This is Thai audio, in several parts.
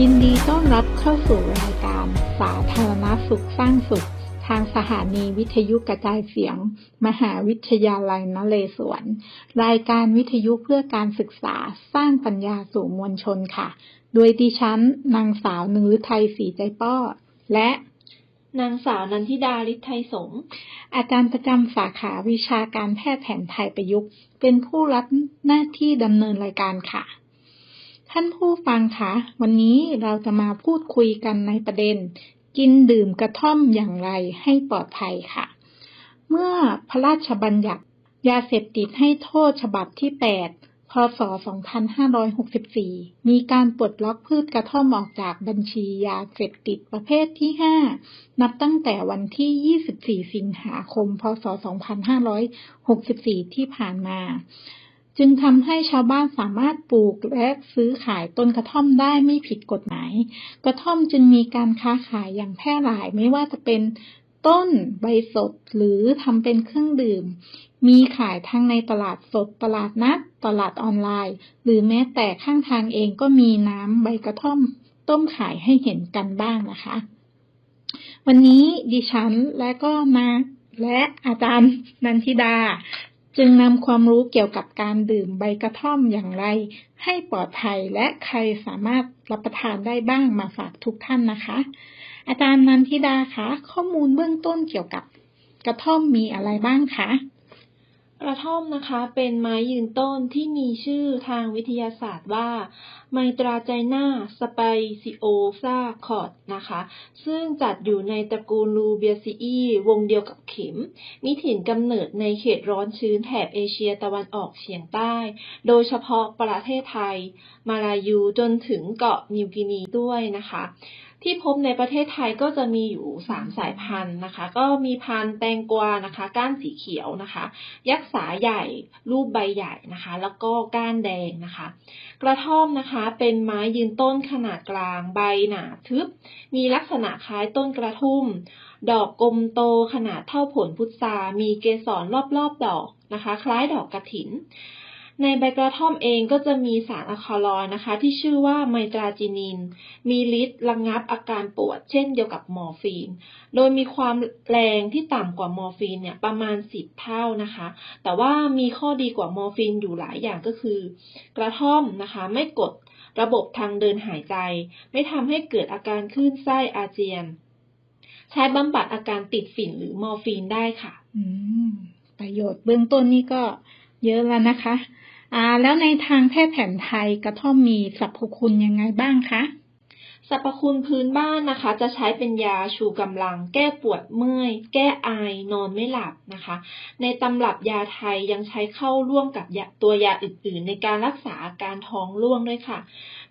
ยินดีต้อนรับเข้าสู่รายการสาธารณสุขสร้างสุข ทางสถานีวิทยุกระจายเสียง มหาวิทยาลัยนเรศวร รายการวิทยุเพื่อการศึกษาสร้างปัญญาสู่มวลชนค่ะ โดยดิฉันนางสาวนึงฤทัยศรีใจป้อ และนางสาวนันทิดาฤทธิ์ไทยสงฆ์อาจารย์ประจำสาขาวิชาการแพทย์แผนไทยประยุกต์ เป็นผู้รับหน้าที่ดำเนินรายการค่ะ ท่านผู้ฟังคะวันนี้เราจะมาพูดคุยกันในประเด็น กินดื่มกระท่อมอย่างไรให้ปลอดภัยค่ะ เมื่อพระราชบัญญัติ ยาเสพติดให้โทษฉบับที่ 8 พศ 2564 มีการปลดล็อกพืชกระท่อมออกจากบัญชียาเสพติดประเภทที่ 5 นับตั้งแต่วันที่ 24 สิงหาคม พศ 2564 ที่ผ่านมา จึงทำให้ชาวบ้านสามารถปลูกและซื้อขายต้นกระท่อมได้ไม่ผิดกฎหมาย กระท่อมจึงมีการค้าขายอย่างแพร่หลายไม่ว่าจะเป็นต้นใบสดหรือทำเป็นเครื่องดื่ม มีขายทั้งในตลาดสดตลาดนัด ตลาดออนไลน์ หรือแม้แต่ข้างทางเองก็มีน้ำใบกระท่อม ต้มขายให้เห็นกันบ้างนะคะ วันนี้ดิฉันและก็นาและอาจารย์นันทิดา จึงนำความรู้เกี่ยวกับการดื่มใบกระท่อมอย่างไร ให้ปลอดภัยและใครสามารถรับประทานได้บ้างมาฝากทุกท่านนะคะ อาจารย์นันทิดาคะข้อมูลเบื้องต้นเกี่ยวกับกระท่อมมีอะไรบ้างคะ กระท่อมนะคะเป็นไม้ยืนต้นที่มีชื่อทางวิทยาศาสตร์ว่าไมตราไจนาสไปซิโอซาคอดนะคะ ซึ่งจัดอยู่ในตระกูลลูเบียซีอีวงเดียวกับเข็ม มีถิ่นกำเนิดในเขตร้อนชื้นแถบเอเชียตะวันออกเฉียงใต้ โดยเฉพาะประเทศไทย มาลายูจนถึงเกาะนิวกินีด้วยนะคะ ที่พบในประเทศไทยก็จะมีอยู่ 3 สายพันธุ์นะคะ ก็มีพันธุ์แตงกวานะคะ ก้านสีเขียวนะคะ ยักษ์สาใหญ่ รูปใบใหญ่นะคะ แล้วก็ก้านแดงนะคะ กระท่อมนะคะเป็นไม้ยืนต้นขนาดกลางใบหนาทึบ มีลักษณะคล้ายต้นกระทุ่ม ดอกกลมโตขนาดเท่าผลพุทรามีเกสรรอบๆดอกนะคะ คล้ายดอกกระถิน ในใบกระท่อมเองก็จะมีสารอะคาลอยนะคะ ที่ชื่อว่าไมตราจินิน มีฤทธิ์ระงับอาการปวด เช่นเดียวกับมอร์ฟีน โดยมีความแรงที่ต่ำกว่ามอร์ฟีนเนี่ยประมาณ 10 เท่านะคะ แต่ว่ามีข้อดีกว่ามอร์ฟีนอยู่หลายอย่างก็คือ กระท่อมนะคะไม่กดระบบทางเดินหายใจ ไม่ทำให้เกิดอาการคลื่นไส้อาเจียน ใช้บำบัดอาการติดฝิ่นหรือมอร์ฟีนได้ค่ะ อืมประโยชน์เบื้องต้นนี่ก็เยอะแล้วนะคะ อ่าแล้วในทางแพทย์แผนไทยกระท่อมมีสรรพคุณยังไงบ้างคะสรรพคุณพื้นบ้านนะคะ จะใช้เป็นยาชูกำลัง แก้ปวดเมื่อย แก้ไอ นอนไม่หลับนะคะ ในตำรับยาไทยยังใช้เข้าร่วมกับตัวยาอื่น ๆ ในการรักษาอาการท้องร่วงด้วยค่ะ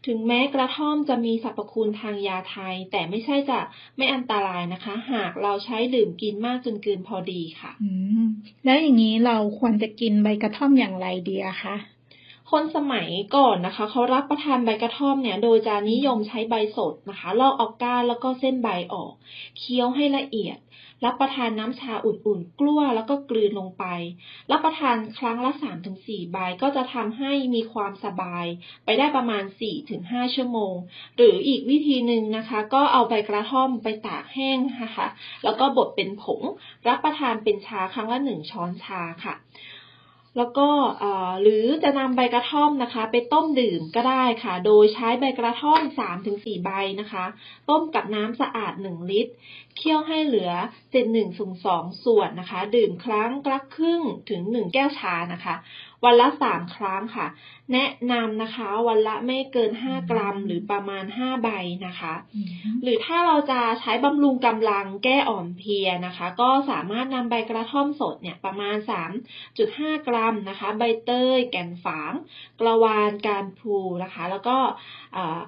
ถึงแม้กระท่อมจะมีสรรพคุณทางยาไทย แต่ไม่ใช่จะไม่อันตรายนะคะ หากเราใช้ดื่มกินมากจนเกินพอดีค่ะ แล้วอย่างนี้เราควรจะกินใบกระท่อมอย่างไรดีอะคะ คนสมัยก่อนนะคะเขารับประทานใบกระท่อมเนี่ย โดยจะนิยมใช้ใบสดนะคะลอกเอาก้านแล้วก็เส้นใบออก เคี้ยวให้ละเอียด รับประทานน้ำชาอุ่นๆ กลั้วแล้วก็กลืนลงไป รับประทานครั้งละ 3-4 ใบก็จะทำให้มีความสบาย ไปได้ประมาณ 4-5 ชั่วโมง หรืออีกวิธีหนึ่งนะคะ ก็เอาใบกระท่อมไปตากแห้งนะคะแล้วก็บดเป็นผง รับประทานเป็นชาครั้งละ 1 ช้อนชาค่ะ แล้วก็หรือจะนำใบกระท่อมนะคะ ไปต้มดื่มก็ได้ค่ะ โดยใช้ใบกระท่อม 3-4 ใบนะคะ ต้มกับน้ำสะอาด 1 ลิตรเคี่ยวให้เหลือเศษ1ส่วน2ส่วนนะคะ ดื่มครั้งละครึ่งถึง1แก้วชานะคะ วันละ3ครั้งค่ะ แนะนำนะคะ วันละไม่เกิน5กรัมหรือประมาณ5ใบนะคะ หรือถ้าเราจะใช้บำรุงกำลังแก้อ่อนเพลียนะคะ ก็สามารถนำใบกระท่อมสดเนี่ยประมาณ3.5กรัมนะคะ ใบเตยแก่นฝาง กระวานการพลูนะคะ แล้วก็อ่า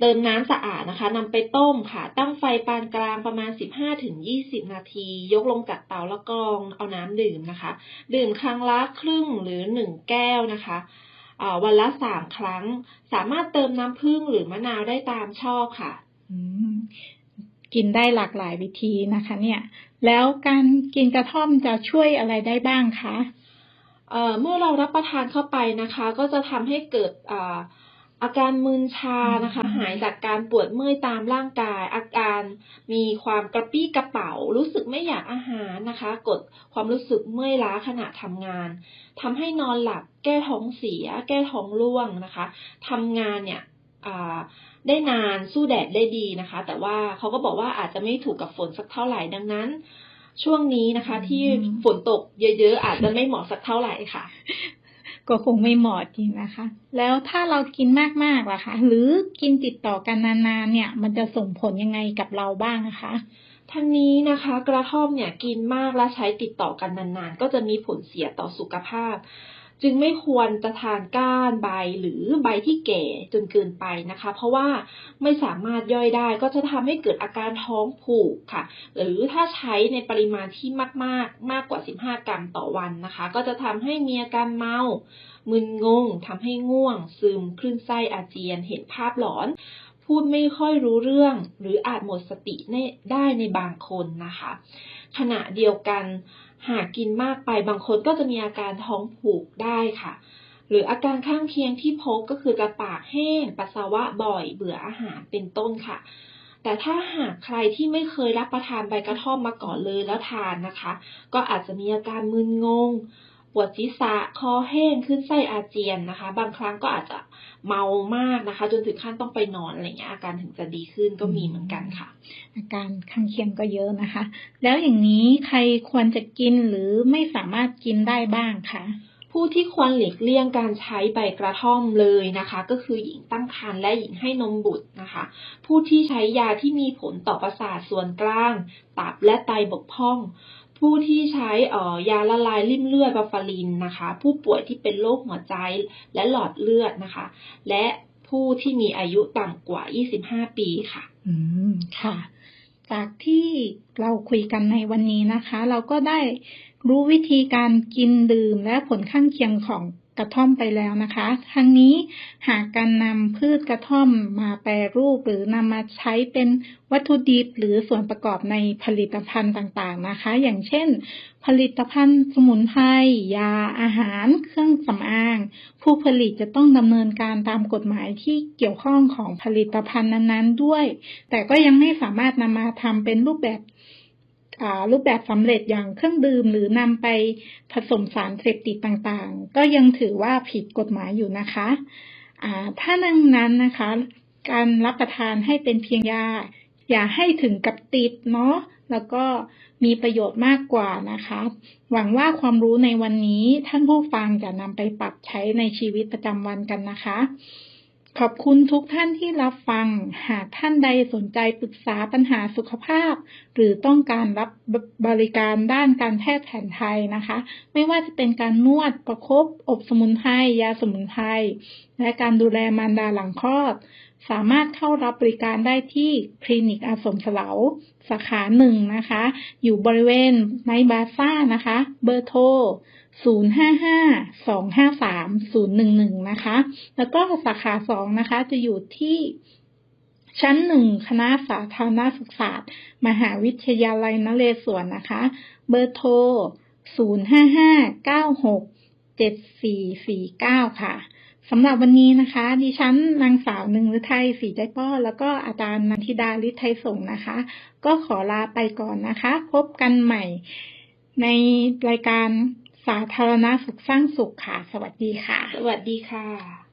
เติมน้ำสะอาดนะคะนำไปต้มค่ะ ตั้งไฟปานกลางประมาณ 15-20 นาที ยกลงจากเตาแล้วกรองเอาน้ำดื่มนะคะ ดื่มครั้งละครึ่งหรือ 1 แก้วนะคะอ่าวันละ3ครั้ง สามารถเติมน้ำผึ้งหรือมะนาวได้ตามชอบค่ะอืมกินได้หลากหลายวิธีนะคะ เนี่ย แล้วการกินกระท่อมจะช่วยอะไรได้บ้างคะเอ่อเมื่อเรารับประทานเข้าไปนะคะ ก็จะทำให้เกิด อ่าอาการมึนชานะคะ หายจากการปวดเมื่อยตามร่างกาย อาการมีความกระปี้กระเป๋า รู้สึกไม่อยากอาหารนะคะ กดความรู้สึกเมื่อยล้าขณะทำงานทำให้นอนหลับแก้ท้องเสีย แก้ท้องร่วงนะคะทำงานเนี่ยได้นานสู้แดดได้ดีนะคะ แต่ว่าเขาก็บอกว่าอาจจะไม่ถูกกับฝนสักเท่าไหร่ดังนั้น ช่วงนี้นะคะ ที่ฝนตกเยอะๆอาจจะไม่เหมาะสักเท่าไหร่ค่ะ ก็คงไม่เหมาะจริงนะคะ แล้วถ้าเรากินมากๆล่ะคะ หรือกินติดต่อกันนานๆเนี่ย มันจะส่งผลยังไงกับเราบ้างนะคะทั้งนี้นะคะ กระท่อมเนี่ยกินมากและใช้ติดต่อกันนานๆ ก็จะมีผลเสียต่อสุขภาพ จึงไม่ควรจะทานก้านใบหรือใบที่แก่จนเกินไปนะคะ เพราะว่าไม่สามารถย่อยได้ก็จะทำให้เกิดอาการท้องผูกค่ะ หรือถ้าใช้ในปริมาณที่มากๆ มากกว่า 15 กรัมต่อวันนะคะ ก็จะทำให้มีอาการเมา มึนงงทำให้ง่วง ซึม คลื่นไส้อาเจียน เห็นภาพหลอน พูดไม่ค่อยรู้เรื่อง หรืออาจหมดสติได้ในบางคนนะคะ ขณะเดียวกัน หากกินมากไปบางคนก็จะมีอาการท้องผูกได้ค่ะ หรืออาการข้างเคียงที่พบก็คือจะปากแห้ง ปัสสาวะบ่อย เบื่ออาหารเป็นต้นค่ะ แต่ถ้าหากใครที่ไม่เคยรับประทานใบกระท่อมมาก่อนเลยแล้วทานนะคะ ก็อาจจะมีอาการมึนงง ปวดศีรษะ คอแห้ง ขึ้นไส้อาเจียนนะคะ บางครั้งก็อาจจะเมามากนะคะ จนถึงขั้นต้องไปนอนอะไรเงี้ยอาการถึงจะดีขึ้นก็มีเหมือนกันค่ะ อาการข้างเคียงก็เยอะนะคะ แล้วอย่างนี้ใครควรจะกินหรือไม่สามารถกินได้บ้างคะผู้ที่ควรหลีกเลี่ยงการใช้ใบกระท่อมเลยนะคะ ก็คือหญิงตั้งครรภ์และหญิงให้นมบุตรนะคะ ผู้ที่ใช้ยาที่มีผลต่อประสาทส่วนกลาง ตับและไตบกพร่อง ผู้ที่ใช้ยาละลายริ่มเลือดบาฟารินนะคะ ผู้ป่วยที่เป็นโรคหัวใจและหลอดเลือดนะคะ และผู้ที่มีอายุต่ำกว่า 25 ปีค่ะ อืม ค่ะ จากที่เราคุยกันในวันนี้นะคะ เราก็ได้รู้วิธีการกินดื่มและผลข้างเคียงของ กระท่อมไปแล้วนะคะ ทั้งนี้หากการนำพืชกระท่อมมาแปรรูปหรือนำมาใช้เป็นวัตถุดิบหรือส่วนประกอบในผลิตภัณฑ์ต่างๆนะคะ อย่างเช่น ผลิตภัณฑ์สมุนไพรยาอาหาร เครื่องสำอาง ผู้ผลิตจะต้องดำเนินการตามกฎหมายที่เกี่ยวข้องของผลิตภัณฑ์นั้นๆด้วย แต่ก็ยังไม่สามารถนำมาทำเป็นรูปแบบ รูปแบบสำเร็จอย่างเครื่องดื่มหรือนำไปผสมสารเสพติดต่างๆ ก็ยังถือว่าผิดกฎหมายอยู่นะคะถ้าดังนั้นนะคะ การรับประทานให้เป็นเพียงยา อย่าให้ถึงกับติดเนาะแล้วก็มีประโยชน์มากกว่านะคะ หวังว่าความรู้ในวันนี้ท่านผู้ฟังจะนำไปปรับใช้ในชีวิตประจำวันกันนะคะ ขอบคุณทุกท่านที่รับฟัง หากท่านใดสนใจปรึกษาปัญหาสุขภาพ หรือต้องการรับบริการด้านการแพทย์แผนไทยนะคะ ไม่ว่าจะเป็นการนวดประครบอบสมุนไพรยาสมุนไพรและการดูแลมารดาหลังคลอด สามารถเข้ารับบริการได้ที่คลินิกอาสมเฉลาสาขาหนึ่งนะคะ อยู่บริเวณไนบาซ่านะคะ เบอร์โทร 055-253-011 นะคะ แล้วก็สาขาสองนะคะ จะอยู่ที่ชั้นหนึ่งคณะสาธารณสุขศาสตร์มหาวิทยาลัยนเรศวรนะคะ เบอร์โทร 055-96-7449 ค่ะสำหรับวันนี้นะคะ ดิฉันนางสาวหนึ่งฤทัยศรีใจป้อ แล้วก็อาจารย์นันทิดาฤทัยสงนะคะ ก็ขอลาไปก่อนนะคะ พบกันใหม่ในรายการ สาธารณสุขสร้างสุขค่ะ สวัสดีค่ะ สวัสดีค่ะ